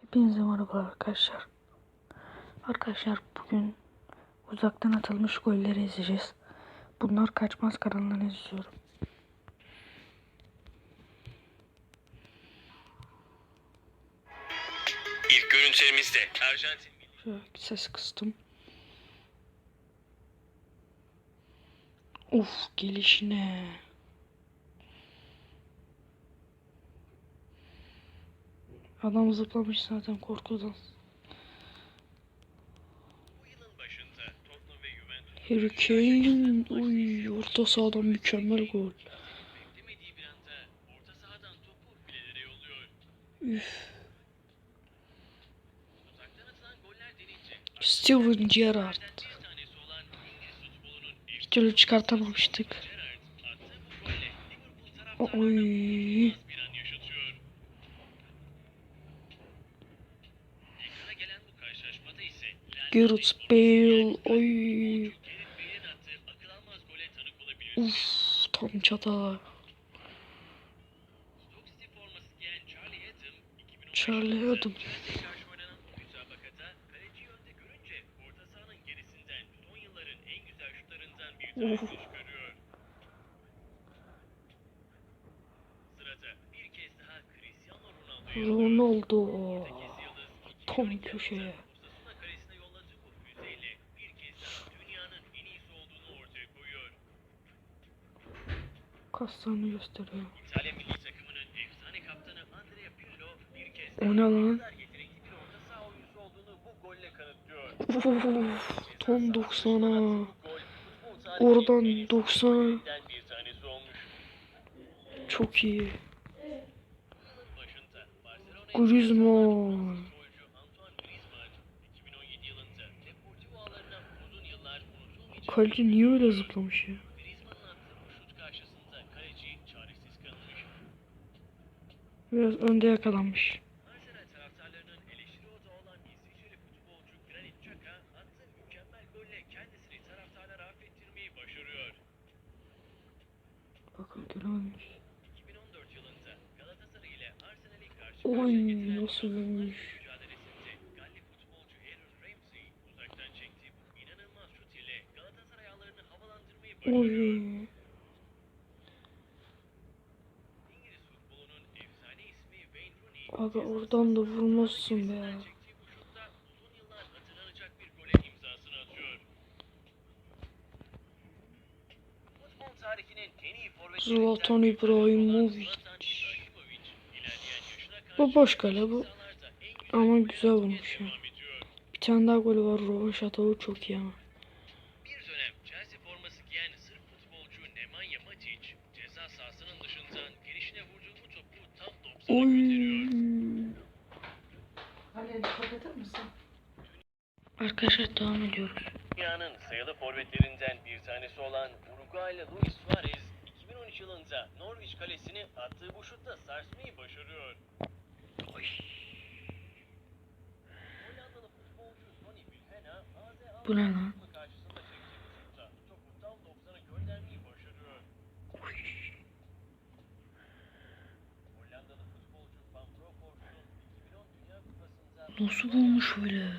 Hepinize merhaba arkadaşlar. Arkadaşlar bugün uzaktan atılmış golleri izleyeceğiz. Bunlar kaçmaz kanalından izliyorum. İlk görüntülerimizde Arjantin. Şöyle ses kıstım. Uf gelişine. Adam zıplamış zaten korkudan. Hurricane oy orta sahadan mükemmel gol. Üf. Steven Gerrard. Bir türlü çıkartamamıştık. Oy. Gareth Bale. Oy. Uf, tam çatala. Charlie Adam. Of. Ronaldo tam köşeye. kaslarını gösteriyor. İtalya milli takımının efsane kaptanı Andrea Pirlo bir kez daha ne kadar yetenekli bir tam 90'a. Oradan 90'a. Çok iyi. Griezmann. Kaleci niye öyle zıplamış ya? Biraz önde yakalanmış. Bakın görememiş. Oy nasıl olmuş. Oy. Abi oradan da vurmazsın be. Zlatan İbrahimovic. Bu boş kale bu. Ama güzel olmuş ya. Bir tane daha golü var. Rovan Şatav'ı çok iyi ama. Oy. Arkadaşlar devam ediyoruz. Dünyanın sayılı forvetlerinden bir tanesi olan Uruguaylı Luis Suarez 2013 yılında Norwich kalesini attığı bu şutla sarsmayı başarıyor. Oy. Bu ne lan? Nasıl bulmuş öyle?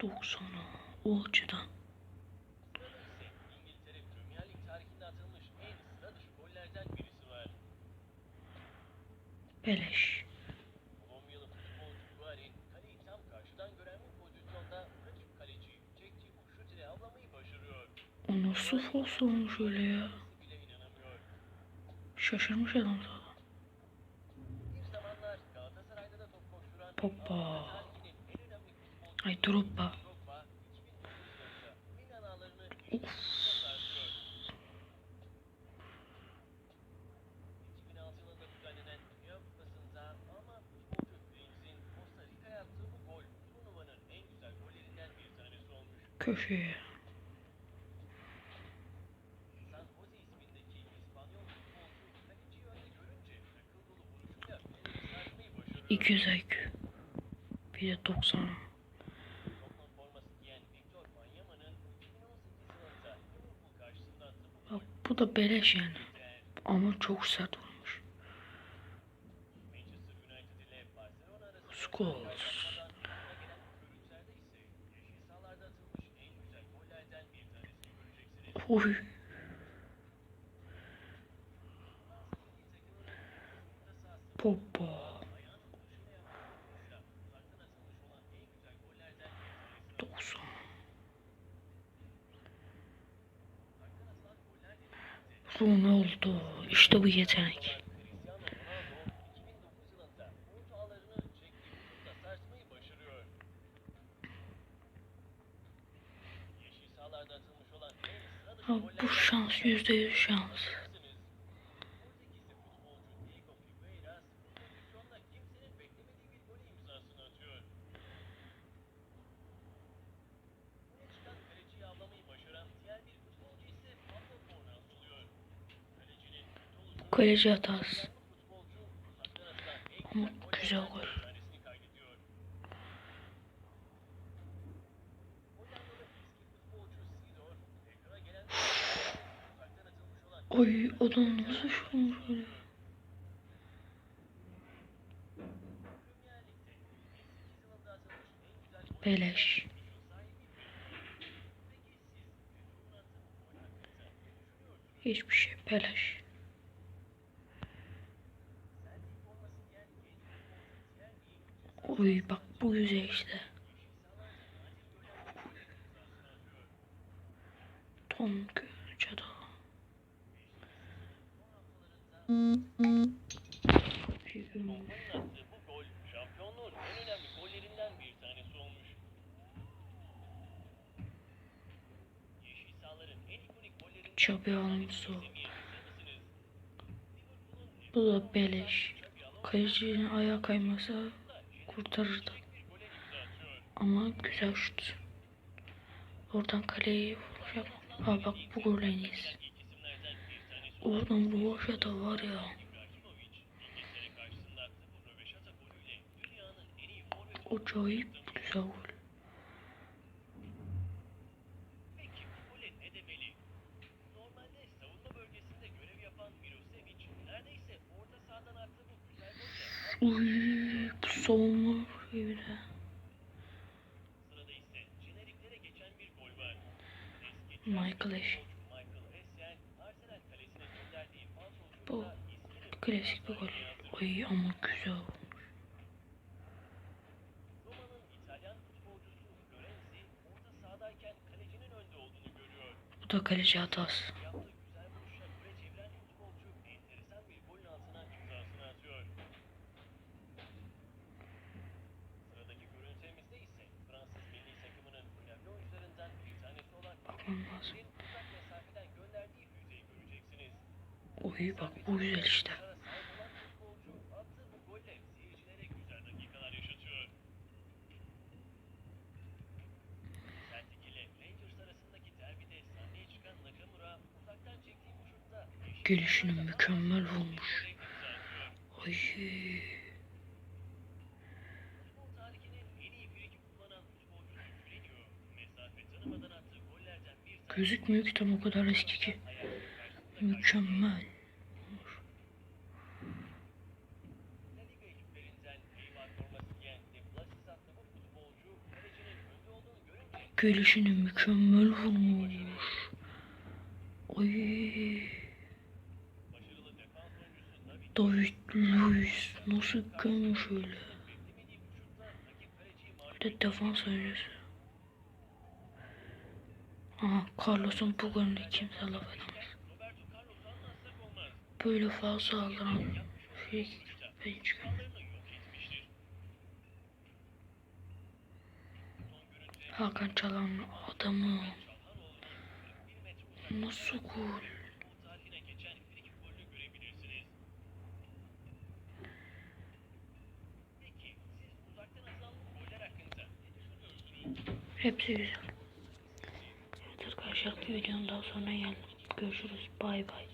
Doksana o açıdan. Beleş. O nasıl fos olmuş öyle ya? Şaşırmış adam da. Pogba. Ay Drogba. Köşeye. İki yüz IQ. Bir de 90. Bak bu da beleş yani. Ama çok sert olmuş. Scholes. Oy. Popo. Olan en sıra dışı Ha, bu gollerden şans yüzde yüz şans. Kaleci hatası. Ama güzel gol. Oy adam nasıl şutmuş böyle. Beleş. Hiçbir şey beleş. Oy bak bu güzel işte. Tom gollerinden Xabi Alonso. Bu da beleş. Kalecinin ayağa kaymasa kurtarırdı. Ama güzel şut. Oradan kaleye vuracak. Aa bak bu gol en iyisi. Oradan Rovaşa da var ya. İbrahimovic, İngiltere karşısında attığı bu röveşata golüyle dünyanın en iyi forveti Acayip güzel gol. Peki bu gole ne demeli? Normalde savunma bölgesinde görev yapan Milosevic neredeyse orta sahadan attığı bu güzel golle Uy bu savunma gibi de. sırada ise jeneriklere geçen bir gol var. Es geçen Michael gönderdiği Bu klasik bir gol. Oy ama güzel. Bu da kaleci hatası. Kullanan futbolcusu Juninho, mesafe tanımadan attığı gollerden bir tanesi Gözükmüyor ki tam o kadar eski ki. Mükemmel. Gelişini mükemmel vurmuş. Oyuncusu David Luiz nasıl görmüş öyle. Bir de defans oyuncusu. Aha Carlos'un bu golünü kimse laf edemez. Böyle fazla alınan şey ben çıkıyorum. Hakan Çalan adamı Çalhanoğlu'nun 41 metre uzaklıkta nasıl gol? Hepsi güzel. Evet arkadaşlar bir videonun daha sonra geldim. Görüşürüz. Bay bay.